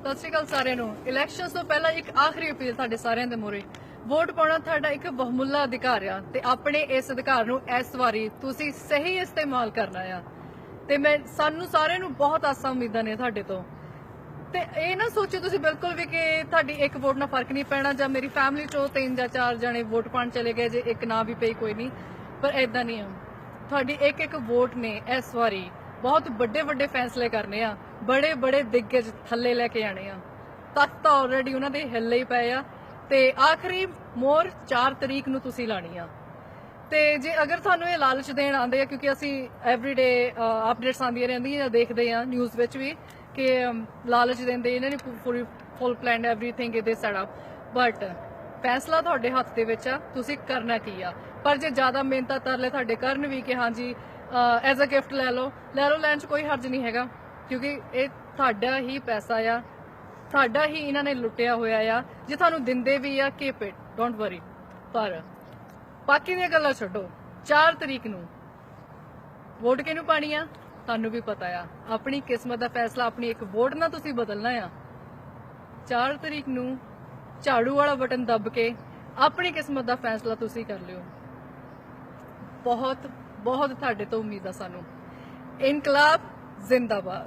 ਸਤਿ ਸ਼੍ਰੀ ਅਕਾਲ ਸਾਰਿਆਂ ਨੂੰ। ਇਲੈਕਸ਼ਨਸ ਤੋਂ ਪਹਿਲਾਂ ਇੱਕ ਆਖਰੀ ਅਪੀਲ ਤੁਹਾਡੇ ਸਾਰਿਆਂ ਦੇ ਮੂਹਰੇ। ਵੋਟ ਪਾਉਣਾ ਤੁਹਾਡਾ ਇੱਕ ਬਹੁਮੁੱਲਾ ਅਧਿਕਾਰ ਆ ਤੇ ਆਪਣੇ ਇਸ ਅਧਿਕਾਰ ਨੂੰ ਇਸ ਵਾਰੀ ਤੁਸੀਂ ਸਹੀ ਇਸਤੇਮਾਲ ਕਰਨਾ ਆ। ਤੇ ਮੈਂ, ਸਾਨੂੰ ਸਾਰਿਆਂ ਨੂੰ ਬਹੁਤ ਆਸਾਂ ਉਮੀਦਾਂ ਨੇ ਤੁਹਾਡੇ ਤੋਂ। ਤੇ ਇਹ ਨਾ ਸੋਚੋ ਤੁਸੀਂ ਬਿਲਕੁਲ ਵੀ ਕਿ ਤੁਹਾਡੀ ਇੱਕ ਵੋਟ ਨਾਲ ਫ਼ਰਕ ਨਹੀਂ ਪੈਣਾ ਜਾਂ ਮੇਰੀ ਫੈਮਿਲੀ ਚੋਂ ਤਿੰਨ ਜਾਂ ਚਾਰ ਜਣੇ ਵੋਟ ਪਾਉਣ ਚਲੇ ਗਏ ਜੇ ਇੱਕ ਨਾ ਵੀ ਪਈ ਕੋਈ ਨਹੀਂ। ਪਰ ਐਦਾਂ ਨਹੀਂ ਆ। ਤੁਹਾਡੀ ਇੱਕ ਇੱਕ ਵੋਟ ਨੇ ਇਸ ਵਾਰੀ। ਬਹੁਤ ਵੱਡੇ ਵੱਡੇ ਫੈਸਲੇ ਕਰਨੇ ਆ ਬੜੇ ਬੜੇ ਦਿੱਗਜ ਥੱਲੇ ਲੈ ਕੇ ਆਣੇ ਆ। ਤੱਕ ਤਾਂ ਆਲਰੇਡੀ ਉਹਨਾਂ ਦੇ ਹਿੱਲੇ ਹੀ ਪਏ ਆ ਤੇ ਆਖਰੀ ਮੋਰ 4 ਤਰੀਕ ਨੂੰ ਤੁਸੀਂ ਲਾਣੀ ਆ। ਤੇ ਜੇ ਅਗਰ ਤੁਹਾਨੂੰ ਇਹ ਲਾਲਚ ਦੇਣ ਆਉਂਦੇ ਆ ਕਿਉਂਕਿ ਅਸੀਂ ਐਵਰੀਡੇ ਅਪਡੇਟਸ ਆਉਂਦੀਆਂ ਰਹਿੰਦੀਆਂ ਜਾਂ ਦੇਖਦੇ ਆ ਨਿਊਜ਼ ਵਿੱਚ ਵੀ ਕਿ ਅਮ, ਲਾਲਚ ਦਿੰਦੇ ਇਹਨਾਂ ਨੇ ਪੂਰੀ ਫੁੱਲ ਪਲਾਨ ਐਵਰੀਥਿੰਗ ਇਹਦੇ ਸੈਟਅਪ ਬਟ ਫੈਸਲਾ ਤੁਹਾਡੇ ਹੱਥ ਦੇ ਵਿੱਚ ਆ ਤੁਸੀਂ ਕਰਨਾ ਕੀ ਆ? ਪਰ ਜੇ ਜ਼ਿਆਦਾ ਮਿਹਨਤਾਂ ਤਰਲੇ ਤੁਹਾਡੇ ਕਰਨ ਵੀ ਕਿ ਹਾਂਜੀ ਐਜ਼ ਅ ਗਿਫਟ ਲੈ ਲਓ। ਲੈ ਲਓ, ਲੈਣ 'ਚ ਕੋਈ ਹਰਜ ਨਹੀਂ ਹੈਗਾ, ਕਿਉਂਕਿ ਇਹ ਤੁਹਾਡਾ ਹੀ ਪੈਸਾ ਆ। ਤੁਹਾਡਾ ਹੀ ਇਹਨਾਂ ਨੇ ਲੁੱਟਿਆ ਹੋਇਆ ਆ। ਜੇ ਤੁਹਾਨੂੰ ਦਿੰਦੇ ਵੀ ਆ ਕੀਪ ਇਟ ਡੋਂਟ ਵਰੀ ਪਰ ਬਾਕੀ ਦੀਆਂ ਗੱਲਾਂ ਛੱਡੋ। 4 ਤਰੀਕ ਨੂੰ ਵੋਟ ਕਿਹਨੂੰ ਪਾਣੀ ਆ? ਤੁਹਾਨੂੰ ਵੀ ਪਤਾ ਆ। ਆਪਣੀ ਕਿਸਮਤ ਦਾ ਫੈਸਲਾ, ਆਪਣੀ ਇੱਕ ਵੋਟ ਨਾਲ ਤੁਸੀਂ ਬਦਲਣਾ ਆ। 4 ਤਰੀਕ ਨੂੰ ਝਾੜੂ ਵਾਲਾ ਬਟਨ ਦੱਬ ਕੇ ਆਪਣੀ ਕਿਸਮਤ ਦਾ ਫੈਸਲਾ ਤੁਸੀਂ ਕਰ ਲਿਓ। ਬਹੁਤ ਬਹੁਤ ਤੁਹਾਡੇ ਤੋਂ ਉਮੀਦ ਆ ਸਾਨੂੰ। ਇਨਕਲਾਬ ਜ਼ਿੰਦਾਬਾਦ।